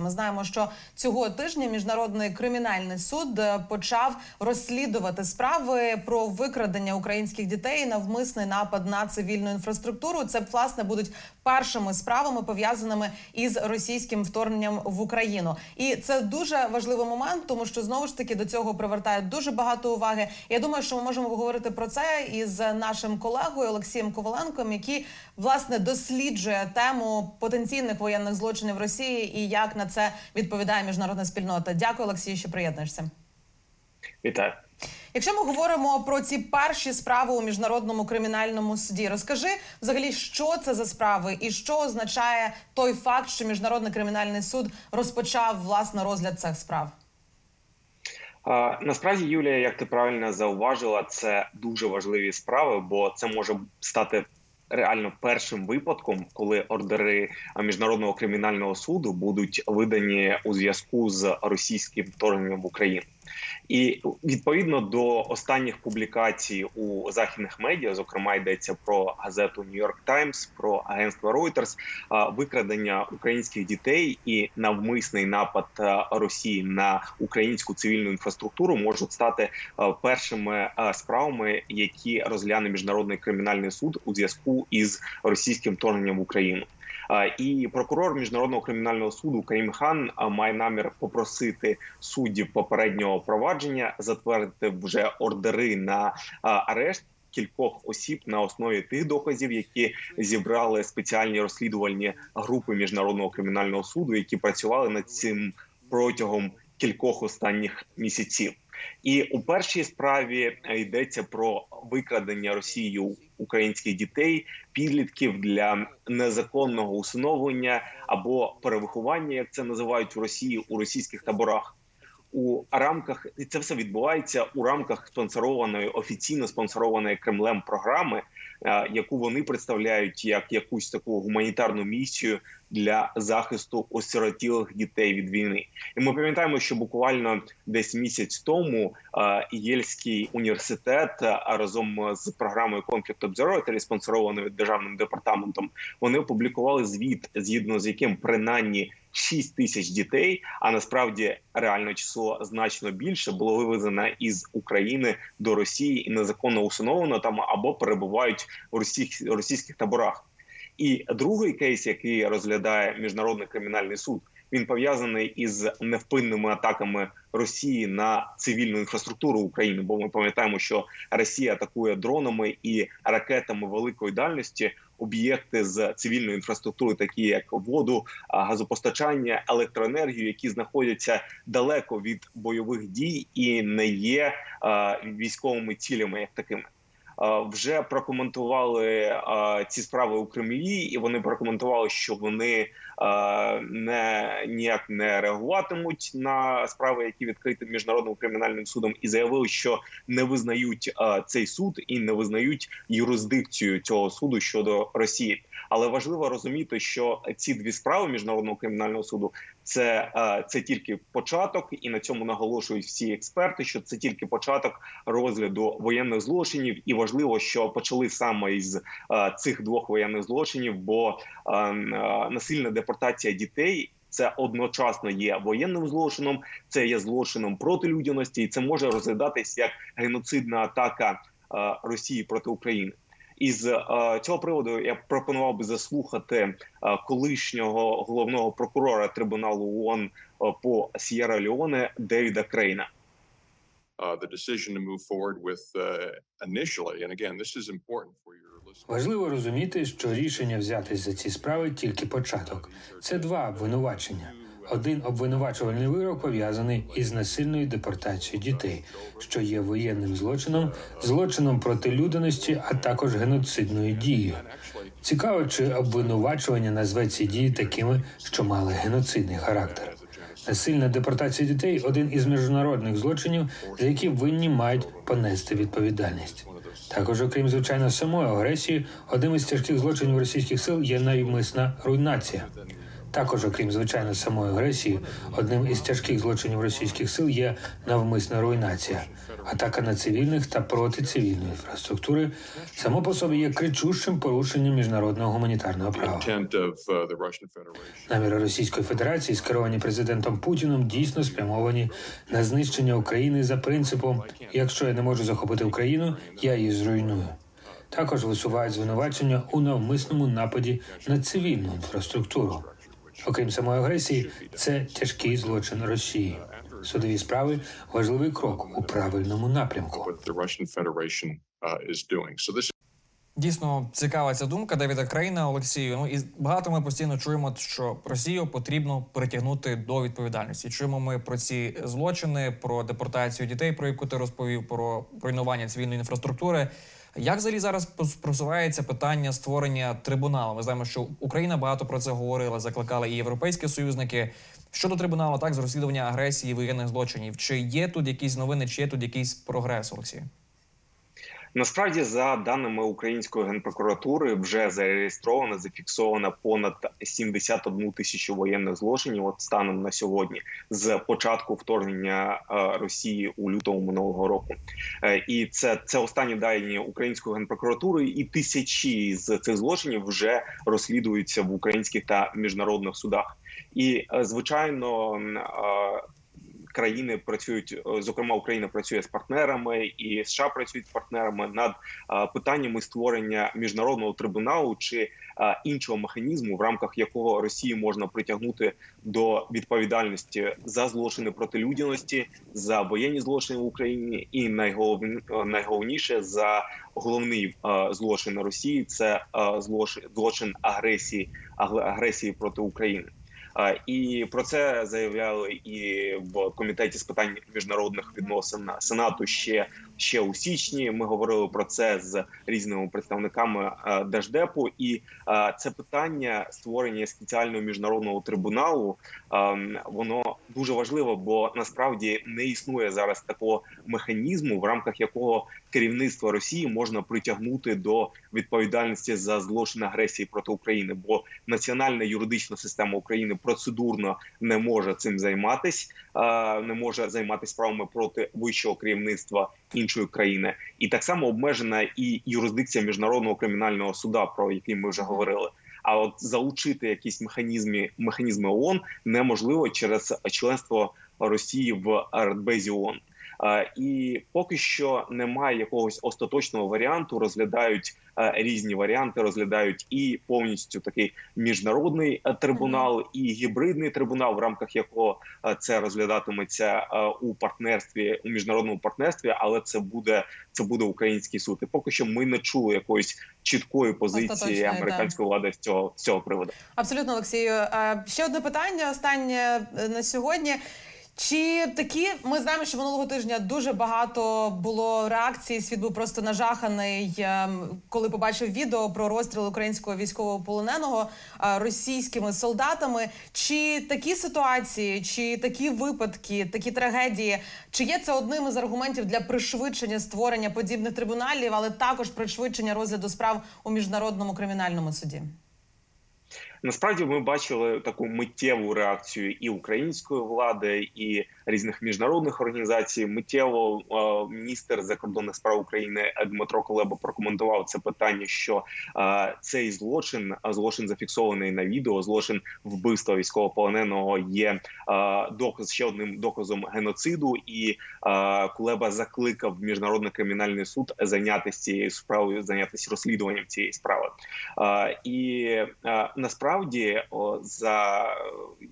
Ми знаємо, що цього тижня міжнародний кримінальний суд е, почав розслідувати справи про викрадення українських дітей, і навмисний напад на цивільну інфраструктуру. Це власне будуть першими справами пов'язаними із російським вторгненням в Україну. І це дуже важливий момент, тому що знову ж таки до цього привертають дуже багато уваги. Я думаю, що ми можемо поговорити про це із нашим колегою Олексієм Коваленком, який власне досліджує тему потенційних воєнних злочинів Росії і як на це відповідає міжнародна спільнота. Дякую, Олексію, що приєднуєшся. Вітаю. Якщо ми говоримо про ці перші справи у міжнародному кримінальному суді, розкажи взагалі, що це за справи, і що означає той факт, що міжнародний кримінальний суд розпочав власне розгляд цих справ. А, насправді, Юлія, як ти правильно зауважила, це дуже важливі справи, бо це може стати реально першим випадком, коли ордери міжнародного кримінального суду будуть видані у зв'язку з російським вторгненням в Україну. І відповідно до останніх публікацій у західних медіа, зокрема йдеться про газету New York Times, про агентство Reuters, викрадення українських дітей і навмисний напад Росії на українську цивільну інфраструктуру можуть стати першими справами, які розгляне міжнародний кримінальний суд у зв'язку із російським вторгненням в Україну. І прокурор міжнародного кримінального суду Карім Хан має намір попросити суддів попереднього провадження затвердити вже ордери на арешт. Кількох осіб на основі тих доказів, які зібрали спеціальні розслідувальні групи міжнародного кримінального суду, які працювали над цим протягом кількох останніх місяців. І у першій справі йдеться про викрадення Росією українських дітей, підлітків для незаконного усиновлення або перевиховання, як це називають в Росії у російських таборах. У рамках і це все відбувається у рамках спонсорованої офіційно спонсорованої Кремлем програми, яку вони представляють як якусь таку гуманітарну місію для захисту осиротілих дітей від війни. І ми пам'ятаємо, що буквально десь місяць тому Єльський університет разом з програмою Conflict Observatory, спонсорованою державним департаментом, вони опублікували звіт, згідно з яким принаймні 6 тисяч дітей, а насправді реальне число значно більше було вивезено із України до Росії і незаконно усиновлено там або перебувають у російських, російських таборах. І другий кейс, який розглядає міжнародний кримінальний суд, він пов'язаний із невпинними атаками Росії на цивільну інфраструктуру України. Бо ми пам'ятаємо, що Росія атакує дронами і ракетами великої дальності об'єкти з цивільної інфраструктури, такі як воду, газопостачання, електроенергію, які знаходяться далеко від бойових дій і не є військовими цілями, як такими. Вже прокоментували ці справи у Кремлі, і вони прокоментували, що вони не ніяк не реагуватимуть на справи, які відкриті міжнародним кримінальним судом, і заявили, що не визнають цей суд і не визнають юрисдикцію цього суду щодо Росії. Але важливо розуміти, що ці дві справи міжнародного кримінального суду це це тільки початок, і на цьому наголошують всі експерти. Що це тільки початок розгляду воєнних злочинів, і важливо, що почали саме із цих двох воєнних злочинів, бо насильна депортація дітей. Це одночасно є воєнним злочином, це є злочином проти людяності, і це може розглядатись як геноцидна атака Росії проти України. Із цього приводу я пропонував би заслухати колишнього головного прокурора трибуналу ООН по Сєра Леоне Девіда Крейна. uh, listeners. Важливо розуміти, що рішення взятись за ці справи тільки початок. Це два обвинувачення. Один обвинувачувальний вирок пов'язаний із насильною депортацією дітей, що є воєнним злочином, злочином проти людяності, а також геноцидною дією. Цікаво, чи обвинувачування назве ці дії такими, що мали геноцидний характер. Насильна депортація дітей один із міжнародних злочинів, за які винні мають понести відповідальність. Також, окрім звичайно, самої агресії, одним із тяжких злочинів російських сил є навмисна руйнація. Також, окрім звичайно самої агресії, одним із тяжких злочинів російських сил є навмисна руйнація. Атака на цивільних та проти цивільної інфраструктури само по собі є кричущим порушенням міжнародного гуманітарного права. uh. Наміри Російської Федерації, скеровані президентом Путіном, дійсно спрямовані на знищення України за принципом: якщо я не можу захопити Україну, я її зруйную. Також висувають звинувачення у навмисному нападі на цивільну інфраструктуру. Окрім самої агресії, це тяжкий злочин Росії. Судові справи важливий крок у правильному напрямку. uh, Дійсно цікава ця думка Девіда Крейна Олексію. Ну і багато ми постійно чуємо, що Росію потрібно притягнути до відповідальності. Чуємо ми про ці злочини, про депортацію дітей, про яку ти розповів, про руйнування цивільної інфраструктури. Як взагалі зараз просувається питання створення трибуналу? Ми знаємо, що Україна багато про це говорила, закликали і європейські союзники. Щодо трибуналу, так з розслідування агресії воєнних злочинів. Чи є тут якісь новини, чи є тут якийсь прогрес, Олексій? Насправді, за даними Української генпрокуратури, вже зареєстровано, зафіксовано понад 71 тисячу воєнних злочинів. От станом на сьогодні, з початку вторгнення е, Росії у лютому минулого року. Е, І це, це останні дані Української генпрокуратури, і тисячі з цих злочинів вже розслідуються в українських та міжнародних судах. І е, звичайно. Країни працюють, е, зокрема Україна працює з партнерами, і США працюють з партнерами над е, питаннями створення міжнародного трибуналу чи е, іншого механізму, в рамках якого Росію можна притягнути до відповідальності за злочини проти людяності, за воєнні злочини в Україні, і найголовні, найголовніше за головний злочин Росії це злочин агресії агресії проти України. І про це заявляли і в комітеті з питань міжнародних відносин Сенату ще ще у січні. Ми говорили про це з різними представниками е, держдепу, і е, це питання створення спеціального міжнародного трибуналу. ем, Воно дуже важливо, бо насправді не існує зараз такого механізму, в рамках якого керівництво Росії можна притягнути до відповідальності за злочин агресії проти України, бо національна юридична система України процедурно не може цим займатись, не може займатися справами проти вищого керівництва іншої країни, і так само обмежена і юрисдикція міжнародного кримінального суда, про який ми вже говорили. А от залучити якісь механізми механізми ООН неможливо через членство Росії в Радбезі ООН. І поки що немає якогось остаточного варіанту. Розглядають е, різні варіанти, розглядають і повністю такий міжнародний е, трибунал, і гібридний трибунал, в рамках якого е, це розглядатиметься у партнерстві у міжнародному партнерстві, але це буде це буде український суд. І поки що ми не чули якоїсь чіткої позиції американської влади з цього з цього приводу. Абсолютно, Олексію. Ще одне питання останнє на сьогодні. Чи такі ми знаємо, що минулого тижня дуже багато було реакцій. Світ був просто нажаханий, ем, коли побачив відео про розстріл українського військового полоненого е, російськими солдатами. Чи такі ситуації, чи такі випадки, такі трагедії, чи є це одним із аргументів для пришвидшення створення подібних трибуналів, але також пришвидшення розгляду справ у міжнародному кримінальному суді? Насправді ми бачили таку миттєву реакцію і української влади, і різних міжнародних організацій. Миттєво е, міністр закордонних справ України Дмитро Колеба прокоментував це питання, що е, цей злочин, злочин зафіксований на відео, злочин вбивства військовополоненого є е, доказ ще одним доказом геноциду. І Кулеба закликав міжнародний кримінальний суд зайнятися цією справою, зайнятися розслідуванням цієї справи. І е, насправді за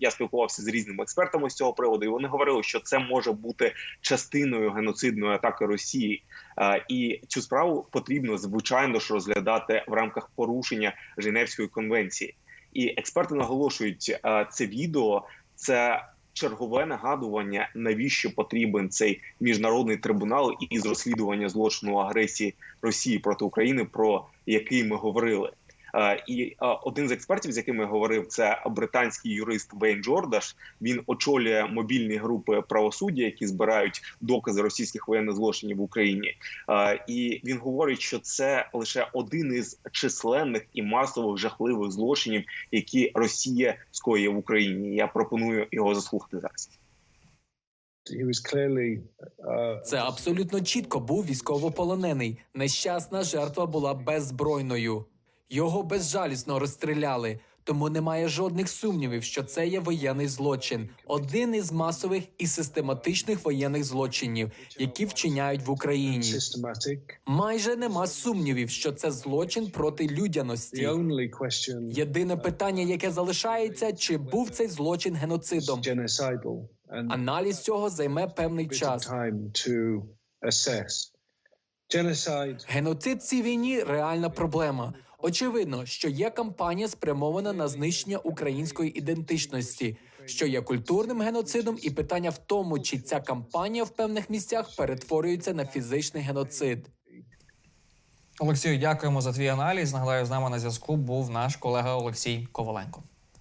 я спілкувався з різними експертами з цього приводу, і вони говорили, що це може бути частиною геноцидної атаки Росії, і цю справу потрібно звичайно ж розглядати в рамках порушення Женевської конвенції. І експерти наголошують, це відео це. Чергове нагадування, навіщо потрібен цей міжнародний трибунал із розслідування злочину агресії Росії проти України, про який ми говорили. Е, І е, один з експертів, з яким я говорив, це британський юрист Вейн Джордаш. Він очолює мобільні групи правосуддя, які збирають докази російських воєнних злочинів в Україні. Е, І він говорить, що це лише один із численних і масових жахливих злочинів, які Росія скоює в Україні. Я пропоную його заслухати зараз. Це абсолютно чітко був військовополонений. Нещасна жертва була беззбройною. Його безжалісно розстріляли. Тому немає жодних сумнівів, що це є воєнний злочин, один із масових і систематичних воєнних злочинів, які вчиняють в Україні. Майже нема сумнівів, що це злочин проти людяності. Єдине питання, яке залишається, чи був цей злочин геноцидом. Аналіз цього займе певний час. Геноцид цій війні реальна проблема. Очевидно, що є кампанія спрямована на знищення української ідентичності, що є культурним геноцидом, і питання в тому, чи ця кампанія в певних місцях перетворюється на фізичний геноцид. Олексію, дякуємо за твій аналіз. Нагадаю, з нами на зв'язку був наш колега Олексій Коваленко.